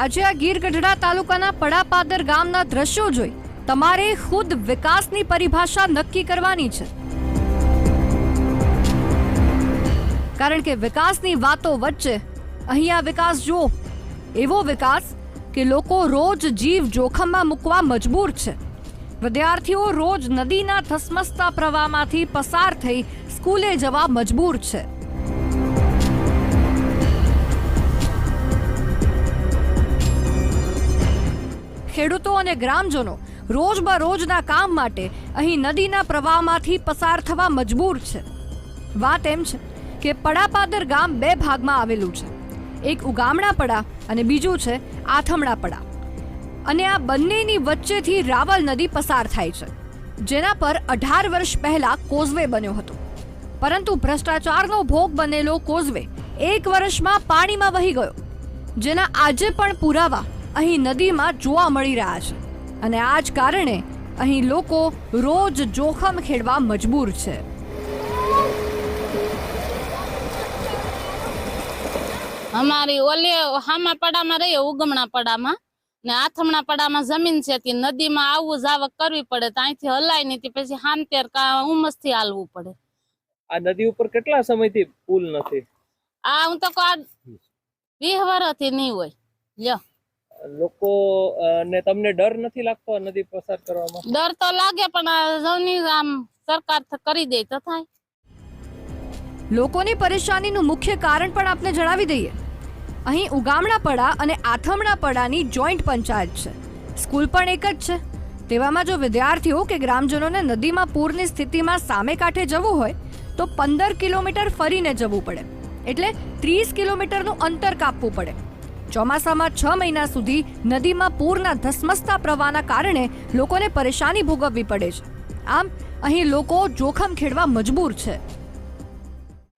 આજે આ ગીર ગઢડા તાલુકાના પડાપાદર ગામના દ્રશ્યો જોઈ તમારે ખુદ વિકાસની પરિભાષા નક્કી કરવાની છે. કારણ કે વિકાસની વાતો વચ્ચે અહીંયા વિકાસ જુઓ. એવો વિકાસ કે લોકો રોજ જીવ જોખમમાં મૂકવા મજબૂર છે. વિદ્યાર્થીઓ રોજ નદીના ધસમસતા પ્રવાહમાંથી પસાર થઈ સ્કૂલે જવા મજબૂર છે. ખેડૂતો અને ગ્રામજનો રોજબરોજના કામ માટે અહીં નદીના પ્રવાહમાંથી પસાર થવા મજબૂર છે. વાત એમ છે કે પડાપાદર ગામ બે ભાગમાં આવેલું છે. એક ઉગામણા પડા અને બીજું છે આથમણા પડા. અને આ બંનેની વચ્ચેથી રાવલ નદી પસાર થાય છે, જેના પર અઢાર વર્ષ પહેલા કોઝવે બન્યો હતો. પરંતુ ભ્રષ્ટાચારનો ભોગ બનેલો કોઝવે એક વર્ષમાં પાણીમાં વહી ગયો, જેના આજે પણ પુરાવા અહીં નદીમાં જોવા મળી રહ્યા છે. અને આ જ કારણે અહીં લોકો રોજ જોખમ ખેડવા મજબૂર છે. અમારી ઓલે હામા પડામાં રહીએ ઉગમણા પડામાં. ને આથમણા પડામાં જમીન છે તે નદીમાં આવવું જાવક કરવી પડે તો અહીંથી હલાય નહીં પછી હાંતેર કા ઉમસથી હાલવું પડે. આ નદી ઉપર કેટલા સમયથી પુલ નથી? આ હું તો વીસ વર્ષથી નહીં હોય. લ્યો. લોકો ને તમને ડર નથી લાગતો નદી પસાર કરવામાં? ડર તો લાગે પણ સૌની આમ સરકાર કરી દે તો થાય. લોકોની પરેશાનીનું મુખ્ય કારણ પણ આપને જણાવી દઈએ. અહીં ઉગામણા પડા અને આથમણા પડાની જોઈન્ટ પંચાયત છે. સ્કૂલ પણ એક જ છે. તેવામાં જો વિદ્યાર્થીઓ કે ગ્રામજનોને નદીમાં પૂરની સ્થિતિમાં સામે કાંઠે જવું હોય તો પંદર કિલોમીટર ફરીને જવું પડે. એટલે ત્રીસ કિલોમીટરનું અંતર કાપવું પડે. ચોમાસામાં છ મહિના સુધી નદીમાં પૂરના ધસમસતા પ્રવાહના કારણે લોકોને પરેશાની ભોગવવી પડે છે. આમ, અહીં લોકો જોખમ ખેડવા મજબૂર છે.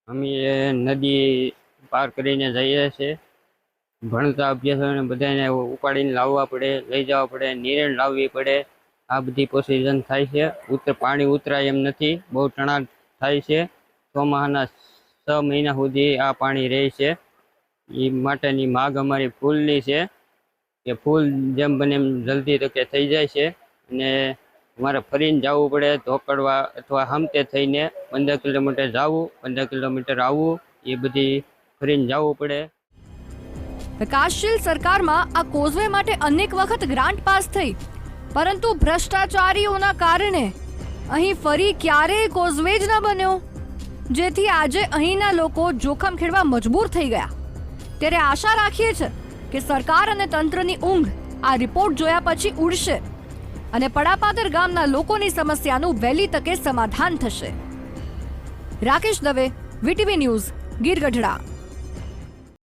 અમે નદી પાર કરીને જઈએ છીએ ભણતા અભ્યાસોને બધાને ઉપાડીને લાવવા પડે, લઈ જવા પડે, નિરણ લાવવી પડે. આ બધી પ્રોસિઝન થાય છે. ઉતર પાણી ઉતરાય એમ નથી. બહુ તણાટ થાય છે. ચોમાસાના છ મહિના સુધી આ પાણી રહે છે. એ માટેની માગ અમારી ફૂલની છે. કે ફૂલ જેમ બને એમ જલ્દી તકે થઈ જાય છે. અને અમારે ફરીને જવું પડે, ધોકડવા અથવા હમતે થઈને પંદર કિલોમીટર જવું, પંદર કિલોમીટર આવવું, એ બધી ફરીને જવું પડે. વિકાસશીલ સરકારમાં આ કોઝવે માટે અનેક વખત ગ્રાન્ટ પાસ થઈ. પરંતુ ભ્રષ્ટાચારીઓના કારણે અહીં ફરી ક્યારેય કોઝવે જ ન બન્યો. જેથી આજે અહીંના લોકો જોખમ ખેડવા મજબૂર થઈ ગયા. ત્યારે આશા રાખીએ છીએ કે સરકાર અને તંત્રની ઊંઘ આ રિપોર્ટ જોયા પછી ઉડશે અને પડાપાદર ગામના લોકોની સમસ્યાનું વહેલી તકે સમાધાન થશે. Rakesh Dave, VTV news, Gir Gadhada.